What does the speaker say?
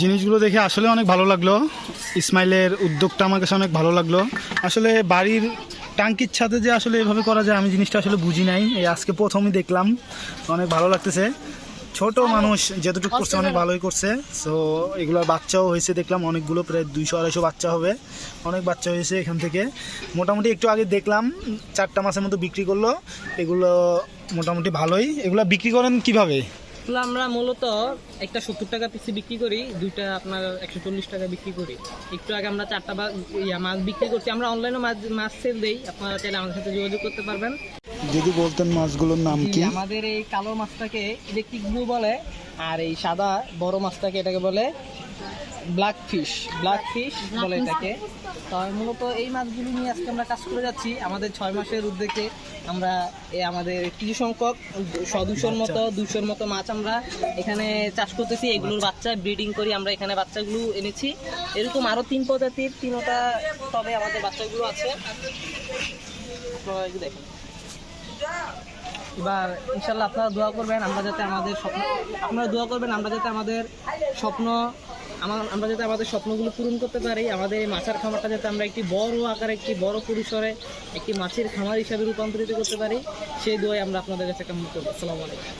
জিনিসগুলো দেখে আসলে অনেক ভালো লাগল। ইসমাইলের উদ্যোগটা আমার কাছে অনেক ভালো লাগল। আসলে বাড়ির টাঙ্কির ছাদে যে আসলে এভাবে করা যায় আমি জিনিসটা আসলে বুঝি নাই। এই আজকে প্রথমই দেখলাম। অনেক ভালো লাগতেছে। ছোট মানুষ যেতটুকু করছে অনেক ভালোই করছে। সো এগুলোর বাচ্চাও হয়েছে দেখলাম। অনেকগুলো প্রায় দুইশো আড়াইশো বাচ্চা হবে। অনেক বাচ্চা হয়েছে এখান থেকে। মোটামুটি একটু আগে দেখলাম চারটা মাসের মতো বিক্রি করল। এগুলো মোটামুটি ভালোই। এগুলো বিক্রি করেন কীভাবে? এগুলো আমরা মূলত একটা সত্তর টাকা পিসি বিক্রি করি দুইটা আপনার একশো চল্লিশ টাকা বিক্রি করি। একটু আগে আমরা চারটা বা ইয়া মাছ বিক্রি করছি আমরা অনলাইনে মাছ মাছ সেল দিই। আপনারা চাইলে আমাদের সাথে যোগাযোগ করতে পারবেন। যদি বলতেন মাছগুলোর নাম কি? আমাদের এই কালো মাছটাকে ইলেকট্রিক ব্লু বলে আর এই সাদা বড় মাছটাকে এটাকে বলে ব্ল্যাক ফিশ ব্ল্যাক ফিশ বলে এটাকে। তো মূলত এই মাছগুলি নিয়ে আজকে আমরা কাজ করে যাচ্ছি। আমাদের ছয় মাসের উদ্যোগে আমরা এই আমাদের কিছু সংখ্যক দুশোর মতো দুশোর মতো মাছ আমরা এখানে চাষ করতেছি। এগুলোর বাচ্চা ব্রিডিং করি আমরা এখানে বাচ্চাগুলো এনেছি। এরকম আরও তিন প্রজাতির তিনটা তবে আমাদের বাচ্চাগুলো আছে। দেখেন। এবার ইনশাল্লাহ আপনারা দোয়া করবেন আমরা যাতে আমাদের স্বপ্ন আপনারা দোয়া করবেন আমরা যাতে আমাদের স্বপ্ন আমরা যাতে আমাদের স্বপ্নগুলো পূরণ করতে পারি, আমাদের এই মাছের খামারটা যাতে আমরা একটি বড় আকারে, একটি বড় পরিসরে, একটি মাছের খামার হিসাবে রূপান্তরিত করতে পারি, সেই দোয়াই আমরা আপনাদের কাছে কামনা করব। আসসালামু আলাইকুম।